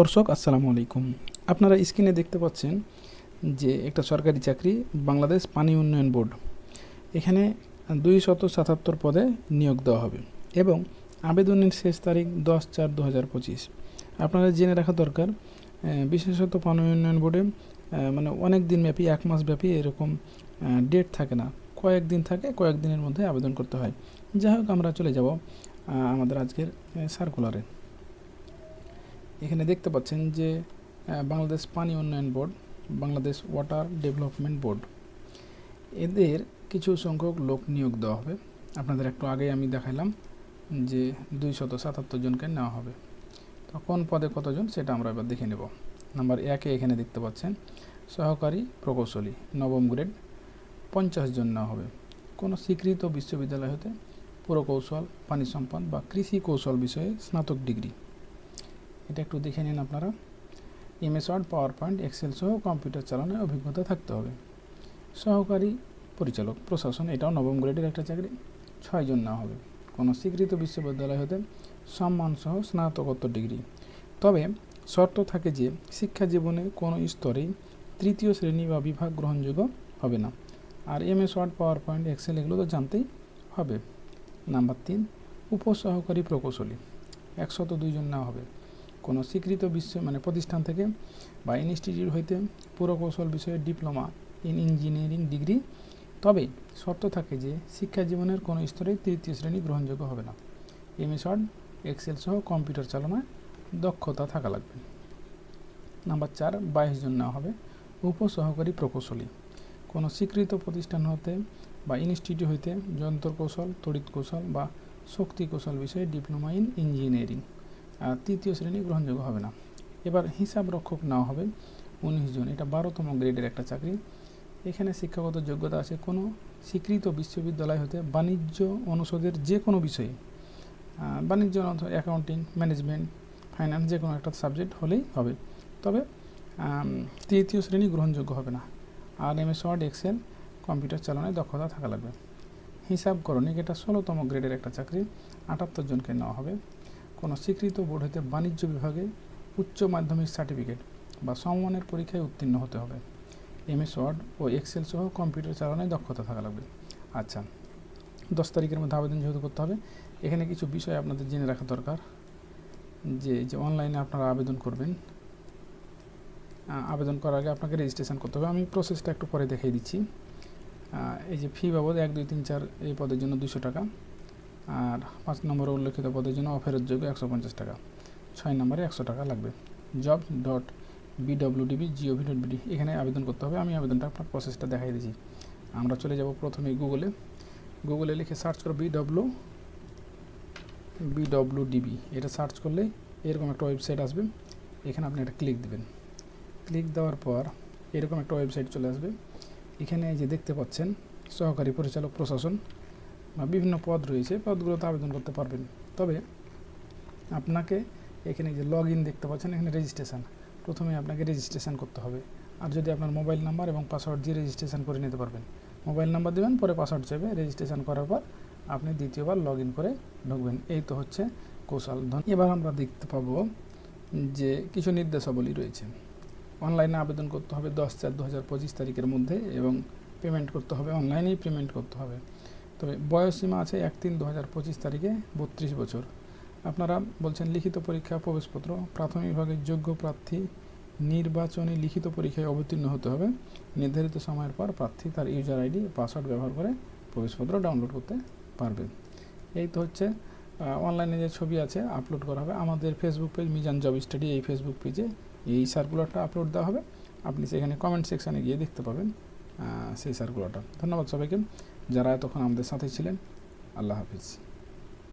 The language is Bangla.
দর্শক, আসসালামু আলাইকুম। আপনারা স্ক্রিনে দেখতে পাচ্ছেন যে একটা সরকারি চাকরি, বাংলাদেশ পানি উন্নয়ন বোর্ড। এখানে দুই শত সাতাত্তর পদে নিয়োগ দেওয়া হবে এবং আবেদনের শেষ তারিখ দশ চার দু হাজার পঁচিশ। আপনারা জেনে রাখা দরকার বিশেষত পানি উন্নয়ন বোর্ডে মানে অনেক দিন ব্যাপী, এক মাস ব্যাপী এরকম ডেট থাকে না। কয়েক দিন থাকে, কয়েক দিনের মধ্যে আবেদন করতে হয়। যাই হোক, আমরা চলে যাব আমাদের আজকের সার্কুলারে এখানে দেখতে পাচ্ছেন যে বাংলাদেশ পানি উন্নয়ন board, Bangladesh water development board. এদের কিছু সংখ্যক লোক নিয়োগ দেওয়া হবে। আপনাদের একটু আগে আমি দেখাইলাম যে দুই শত সাতাত্তর জনকে নেওয়া হবে। তো কোন পদে কতজন সেটা আমরা এবার দেখে নেব। নাম্বার একে এখানে দেখতে পাচ্ছেন, সহকারী প্রকৌশলী, নবম গ্রেড, পঞ্চাশ জন নেওয়া হবে। কোনো স্বীকৃত বিশ্ববিদ্যালয় হতে পুরকৌশল, পানি সম্পদ বা কৃষি কৌশল বিষয়ে স্নাতক ডিগ্রি। এটা একটু দেখে নিন আপনারা। MS Word PowerPoint Excel সহ কম্পিউটার চালানোর অভিজ্ঞতা থাকতে হবে। সহকারী পরিচালক, প্রশাসন, এটাও নবম গ্রেডের একটা চাকরি। ছয়জন নেওয়া হবে। কোনো স্বীকৃত বিশ্ববিদ্যালয় হতে সম্মানসহ স্নাতকোত্তর ডিগ্রি। তবে শর্ত থাকে যে, শিক্ষা জীবনে কোনো স্তরেই তৃতীয় শ্রেণি বা বিভাগ গ্রহণযোগ্য হবে না। আর MS Word PowerPoint Excel এগুলো তো জানতেই হবে। নাম্বার তিন, উপসহকারী প্রকৌশলী। একশত দুইজন নেওয়া হবে। কোনো স্বীকৃত বিশ্ব মানে প্রতিষ্ঠান থেকে বা ইনস্টিটিউট হইতে পুরকৌশল বিষয়ে ডিপ্লোমা ইন ইঞ্জিনিয়ারিং ডিগ্রি তবে শর্ত থাকে যে শিক্ষা জীবনের কোনো স্তরে তৃতীয় শ্রেণি গ্রহণযোগ্য হবে না। এমএস ওয়ার্ড এক্সেল সহ কম্পিউটার চালানোয় দক্ষতা থাকা লাগবে। নাম্বার চার, বাইশ জন নেওয়া হবে। উপসহকারী প্রকৌশলী। কোনো স্বীকৃত প্রতিষ্ঠান হতে বা ইনস্টিটিউট হইতে যন্ত্র কৌশল তড়িৎ কৌশল বা শক্তি কৌশল বিষয়ে ডিপ্লোমা ইন ইঞ্জিনিয়ারিং তৃতীয় শ্রেণি গ্রহণযোগ্য হবে না। এবার হিসাব রক্ষক নেওয়া হবে উনিশ জন। এটা বারোতম গ্রেডের একটা চাকরি। এখানে শিক্ষাগত যোগ্যতা আছে কোনো স্বীকৃত বিশ্ববিদ্যালয় হতে বাণিজ্য অনুষদের যে কোনো বিষয়ে বাণিজ্য অ্যাকাউন্টিং, ম্যানেজমেন্ট, ফাইন্যান্স যে কোনো একটা সাবজেক্ট হলেই হবে। তবে তৃতীয় শ্রেণি গ্রহণযোগ্য হবে না। আর M S Word Excel, computer চালানোয় দক্ষতা থাকা লাগবে। হিসাব করণিক এটা ষোলোতম গ্রেডের একটা চাকরি। আটাত্তর জনকে নেওয়া হবে। কোনো স্বীকৃত বোর্ড হতে বাণিজ্য বিভাগে উচ্চ মাধ্যমিক সার্টিফিকেট বা সমমানের পরীক্ষায় উত্তীর্ণ হতে হবে। এমএস, ওয়ার্ড ও এক্সেল সহ কম্পিউটার চালানোয় দক্ষতা থাকা লাগবে। আচ্ছা দশ তারিখের মধ্যে আবেদন যেহেতু করতে হবে, এখানে কিছু বিষয় আপনাদের জেনে রাখা দরকার। যে যে অনলাইনে আপনারা আবেদন করবেন আবেদন করার আগে আপনাকে রেজিস্ট্রেশন করতে হবে। আমি প্রসেসটা একটু পরে দেখিয়ে দিচ্ছি। এই যে ফি বাবদ এক, দুই, তিন, চার এই পদের জন্য দুশো টাকা। আর পাঁচ নম্বরে উল্লেখিত পদের জন্য অফেরতযোগ্য একশো পঞ্চাশ টাকা। ছয় নম্বরে একশো টাকা লাগবে। Job dot BWDB GOV dot BD এখানে আবেদন করতে হবে। আমি আবেদনটা আপনার প্রসেসটা দেখাই দিচ্ছি আমরা চলে যাব প্রথমে গুগলে গুগলে লিখে সার্চ করো বিডব্লিউ বিডব্লিউডিবি এটা সার্চ করলে এরকম একটা ওয়েবসাইট আসবে। এখানে আপনি একটা ক্লিক দেবেন। ক্লিক দেওয়ার পর এরকম একটা ওয়েবসাইট চলে আসবে। এখানে যে দেখতে পাচ্ছেন সহকারী পরিচালক প্রশাসন। বা বিভিন্ন পদ রয়েছে, পদগুলোতে আবেদন করতে পারবেন। তবে আপনাকে এখানে যে লগ ইন দেখতে পাচ্ছেন, এখানে রেজিস্ট্রেশন প্রথমে আপনাকে রেজিস্ট্রেশন করতে হবে। আর যদি আপনার মোবাইল নাম্বার এবং পাসওয়ার্ড দিয়ে রেজিস্ট্রেশন করে নিতে পারবেন। মোবাইল নাম্বার দেবেন, পরে পাসওয়ার্ড চাইবে রেজিস্ট্রেশন করার পর আপনি দ্বিতীয়বার লগ ইন করে ঢুকবেন। এই তো হচ্ছে কৌশল। ধন- এবার আমরা দেখতে পাবো যে কিছু নির্দেশাবলী রয়েছে। অনলাইনে আবেদন করতে হবে দশ চার দু হাজার পঁচিশ তারিখের মধ্যে এবং পেমেন্ট করতে হবে অনলাইনেই পেমেন্ট করতে হবে। তবে বয়সসীমা আছে এক তিন দু হাজার পঁচিশ তারিখে বত্রিশ বছর। আপনারা বলছেন লিখিত পরীক্ষা, প্রবেশপত্র, প্রাথমিক বিভাগের যোগ্য প্রার্থী, নির্বাচনী লিখিত পরীক্ষায় অবতীর্ণ হতে হবে। নির্ধারিত সময়ের পর প্রার্থী তার ইউজার আইডি, পাসওয়ার্ড ব্যবহার করে প্রবেশপত্র ডাউনলোড করতে পারবেন। এই তো হচ্ছে অনলাইনে যে ছবি আছে, আপলোড করা হবে। আমাদের Facebook page Mizan job study, এই ফেসবুক পেজে এই সার্কুলারটা আপলোড দেওয়া হবে। আপনি সেখানে কমেন্ট সেকশানে গিয়ে দেখতে পাবেন। সেই সার্কুলারটা ধন্যবাদ সবাইকে। যারা তখন আমাদের সাথে ছিলেন আল্লাহ হাফিজ।